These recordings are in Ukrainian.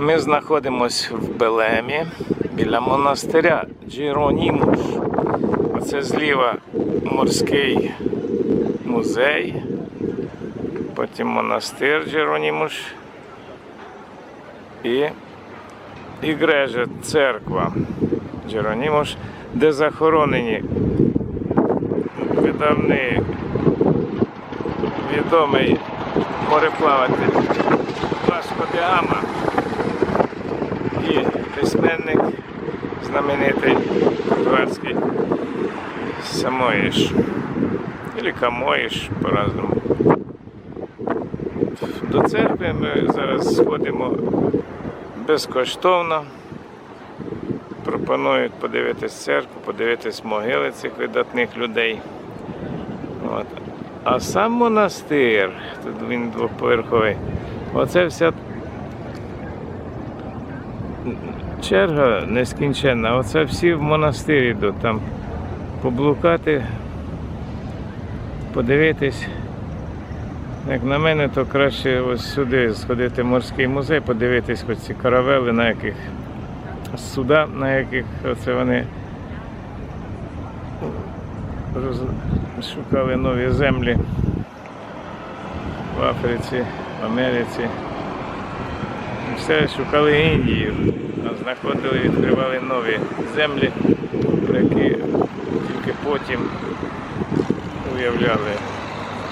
Ми знаходимося в Белемі біля монастиря Джеронімуш. Оце зліва морський музей, потім монастир Джеронімуш і Ігрежа церква Джеронімуш, де захоронені видавний відомий мореплаватель Васко де Гама і письменник знаменитий португальський Самоїш. Или Камоїш по-разному. До церкви ми зараз сходимо безкоштовно. Пропонують подивитись церкву, подивитись могили цих видатних людей. От. А сам монастир, тут він двоповерховий, оце вся черга нескінченна. Оце всі в монастир йдуть там поблукати, подивитись. Як на мене, то краще ось сюди сходити в морський музей, подивитись хоч ці каравели, на яких суда, на яких оце вони роз- шукали нові землі в Африці, Америці. Все шукали Індію, а знаходили, відкривали нові землі, про які тільки потім уявляли.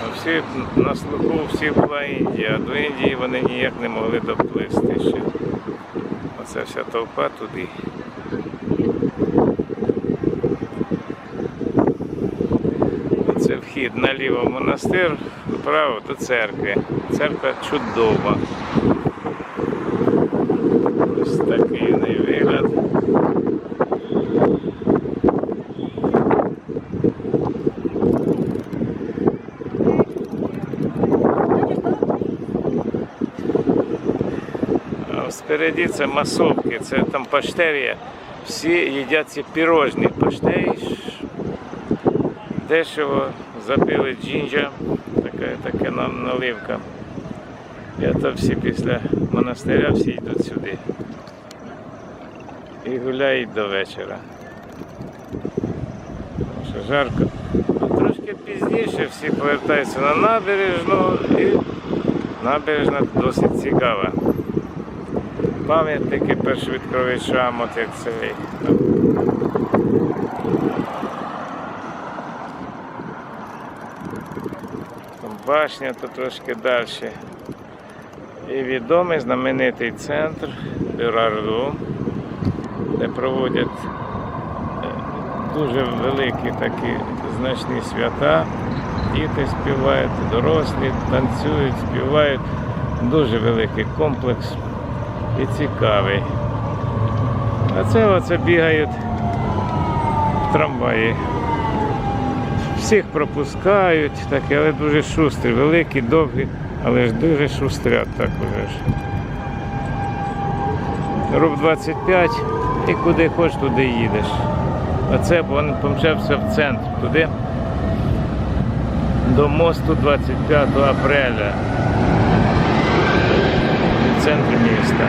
А всі на слуху всіх була Індія, а до Індії вони ніяк не могли доплисти ще. Оце вся толпа туди. вхід наліво в монастир, вправо до церкви. Церква чудова. Ось такий в неї вигляд. А спереді це масовки, це там паштерія. Всі їдять ці пірожні. Паштей Дешево забили джинджа, така, така нам наливка. І то всі після монастиря всі йдуть сюди. І гуляють до вечора. Що жарко. А трошки пізніше всі повертаються на набережну і набережна досить цікава. Пам'ятники першовідкровичам, от як цей. Башня тут трошки далі. І відомий знаменитий центр Бюрарду, де проводять е, дуже великі такі значні свята. Діти співають, дорослі танцюють, співають. Дуже великий комплекс і цікавий. А це оце бігають в трамваї. Всіх пропускають, таке, але дуже шустрі, великі, довгі, але ж дуже шустрят так уже ж. Руб 25 і куди хочеш, туди їдеш. А це він помчався в центр туди, до мосту 25 апреля в центрі міста.